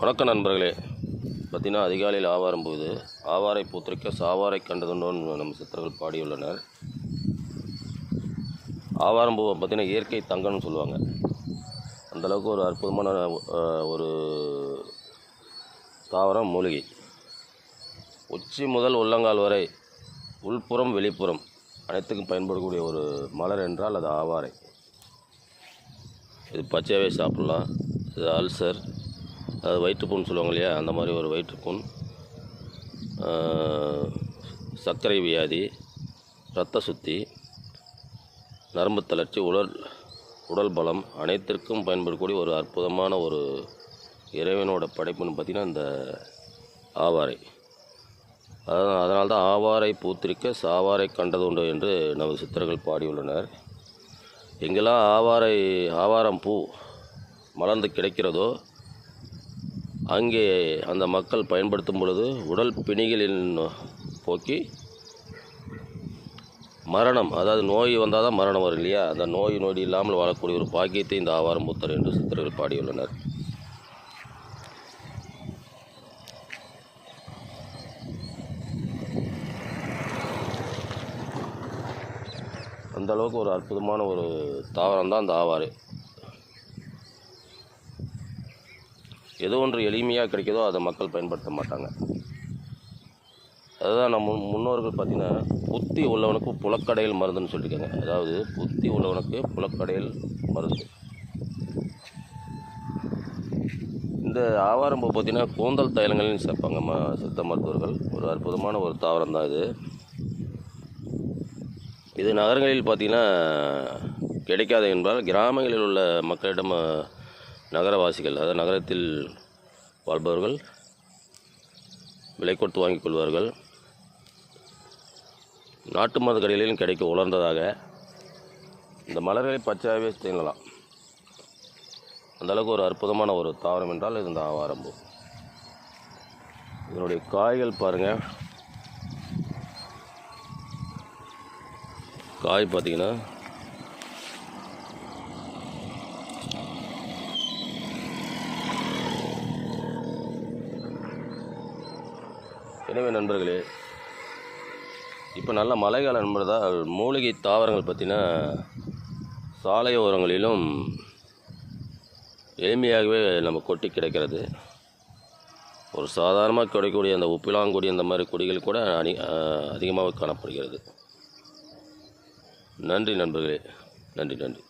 வணக்கம் நண்பர்களே. பார்த்தீங்கன்னா அதிகாலையில் ஆவாரம் போகுது. ஆவாரை பூத்திரிக்க சாவாரை கண்டதுண்டோன்னு நம்ம சித்தர்கள் பாடியுள்ளனர். ஆவாரம் பூவை பார்த்தீங்கன்னா இயற்கை தங்கம்னு சொல்லுவாங்க. அந்தளவுக்கு ஒரு அற்புதமான ஒரு தாவரம் மூலிகை. உச்சி முதல் உள்ளங்கால் வரை உள்புறம் வெளிப்புறம் அனைத்துக்கும் பயன்படக்கூடிய ஒரு மலர் என்றால் அது ஆவாரை. இது பச்சையாகவே சாப்பிட்லாம். இது அல்சர். அது வயிற்றுப்புண் சொல்லுவாங்க இல்லையா? அந்த மாதிரி ஒரு வயிற்றுப்புண் சர்க்கரை வியாதி இரத்த சுத்தி நரம்பு தளர்ச்சி உடல் உடல் பலம் அனைத்திற்கும் பயன்படக்கூடிய ஒரு அற்புதமான ஒரு இறைவனோட படைப்புன்னு பார்த்திங்கன்னா இந்த ஆவாரை. அதான் அதனால் தான் ஆவாரை பூத்திருக்க சாவாரை கண்டதுண்டு என்று நமது சித்தர்கள் பாடியுள்ளனர். எங்கெல்லாம் ஆவாரை ஆவாரம் பூ மலர்ந்து கிடைக்கிறதோ அங்கே அந்த மக்கள் பயன்படுத்தும் பொழுது உடல் பிணிகளின் போக்கி மரணம் அதாவது நோய் வந்தால் தான் மரணம் வரும் இல்லையா? அந்த நோய் நொடி இல்லாமல் வாழக்கூடிய ஒரு பாக்கியத்தை இந்த ஆவாரம் புத்தர் என்று சித்தர்கள் பாடியுள்ளனர். அந்தளவுக்கு ஒரு அற்புதமான ஒரு தாவரம் தான் இந்த ஆவாறு. எது ஒன்று எளிமையாக கிடைக்கிதோ அதை மக்கள் பயன்படுத்த மாட்டாங்க. அதுதான் நம்ம முன்- முன்னோர்கள் பார்த்தீங்கன்னா புத்தி உள்ளவனுக்கு புலக்கடையில் மருந்துன்னு சொல்லியிருக்காங்க. அதாவது புத்தி உள்ளவனுக்கு புலக்கடையில் மருந்து. இந்த ஆவாரம்பூ பார்த்தீங்கன்னா கூந்தல் தைலங்கள்னு சேர்ப்பாங்க ம சித்த மருத்துவர்கள். ஒரு அற்புதமான ஒரு தாவரம் தான் இது. இது நகரங்களில் பார்த்திங்கன்னா கிடைக்காது என்பதால் கிராமங்களில் உள்ள மக்களிடம் நகரவாசிகள் அதாவது நகரத்தில் வாழ்பவர்கள் விலை கொடுத்து வாங்கிக் கொள்வார்கள். நாட்டு மருந்து கடைகளிலும் கிடைக்க உலர்ந்ததாக இந்த மலர்களை பச்சையாகவே தின்னலாம் அந்த அளவுக்கு ஒரு அற்புதமான ஒரு தாவரம் என்றால் இது இந்த ஆவாரம்பூ. இதனுடைய காய்கள் பாருங்கள் காய் பார்த்தீங்கன்னா எனவே நண்பர்களே இப்போ நல்ல மழைக்காலம் என்பதால் மூலிகை தாவரங்கள் பற்றின சாலையோரங்களிலும் எளிமையாகவே நம்ம கொட்டி கிடைக்கிறது. ஒரு சாதாரணமாக கிடைக்கக்கூடிய அந்த உப்பிலாங்குடி அந்த மாதிரி கொடிகள் கூட அணி அதிகமாக காணப்படுகிறது. நன்றி நண்பர்களே நன்றி நன்றி.